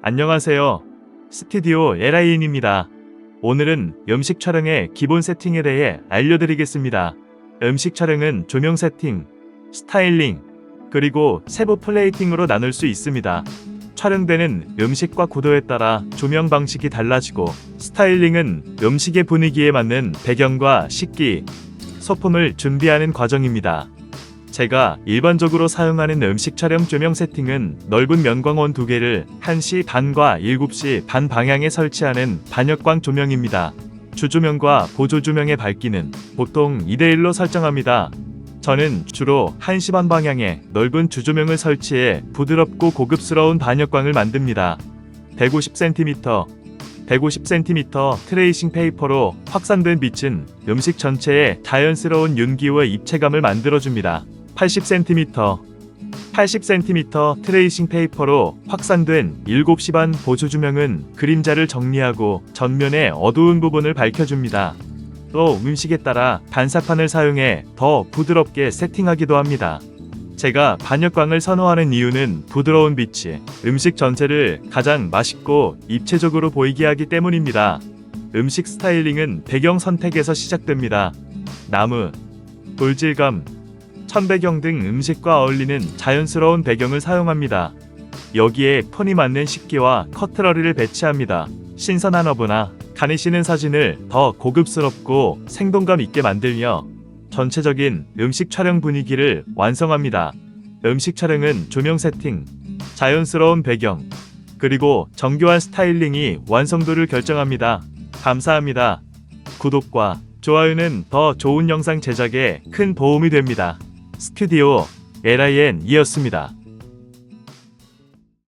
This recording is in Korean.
안녕하세요. 스튜디오 LIN입니다. 오늘은 음식 촬영의 기본 세팅에 대해 알려드리겠습니다. 음식 촬영은 조명 세팅, 스타일링, 그리고 세부 플레이팅으로 나눌 수 있습니다. 촬영되는 음식과 구도에 따라 조명 방식이 달라지고 스타일링은 음식의 분위기에 맞는 배경과 식기, 소품을 준비하는 과정입니다. 제가 일반적으로 사용하는 음식 촬영 조명 세팅은 넓은 면광원 두 개를 1시 반과 7시 반 방향에 설치하는 반역광 조명입니다. 주조명과 보조조명의 밝기는 보통 2대1로 설정합니다. 저는 주로 1시 반 방향에 넓은 주조명을 설치해 부드럽고 고급스러운 반역광을 만듭니다. 150cm, 150cm 트레이싱 페이퍼로 확산된 빛은 음식 전체에 자연스러운 윤기와 입체감을 만들어줍니다. 80cm, 80cm 트레이싱 페이퍼로 확산된 7시 반 보조 조명은 그림자를 정리하고 전면의 어두운 부분을 밝혀줍니다. 또 음식에 따라 반사판을 사용해 더 부드럽게 세팅하기도 합니다. 제가 반역광을 선호하는 이유는 부드러운 빛이 음식 전체를 가장 맛있고 입체적으로 보이게 하기 때문입니다. 음식 스타일링은 배경 선택에서 시작됩니다. 나무, 돌질감, 천배경 등 음식과 어울리는 자연스러운 배경을 사용합니다. 여기에 톤이 맞는 식기와 커트러리를 배치합니다. 신선한 어부나 가니시는 사진을 더 고급스럽고 생동감 있게 만들며 전체적인 음식 촬영 분위기를 완성합니다. 음식 촬영은 조명 세팅, 자연스러운 배경, 그리고 정교한 스타일링이 완성도를 결정합니다. 감사합니다. 구독과 좋아요는 더 좋은 영상 제작에 큰 도움이 됩니다. 스튜디오 LIN이었습니다.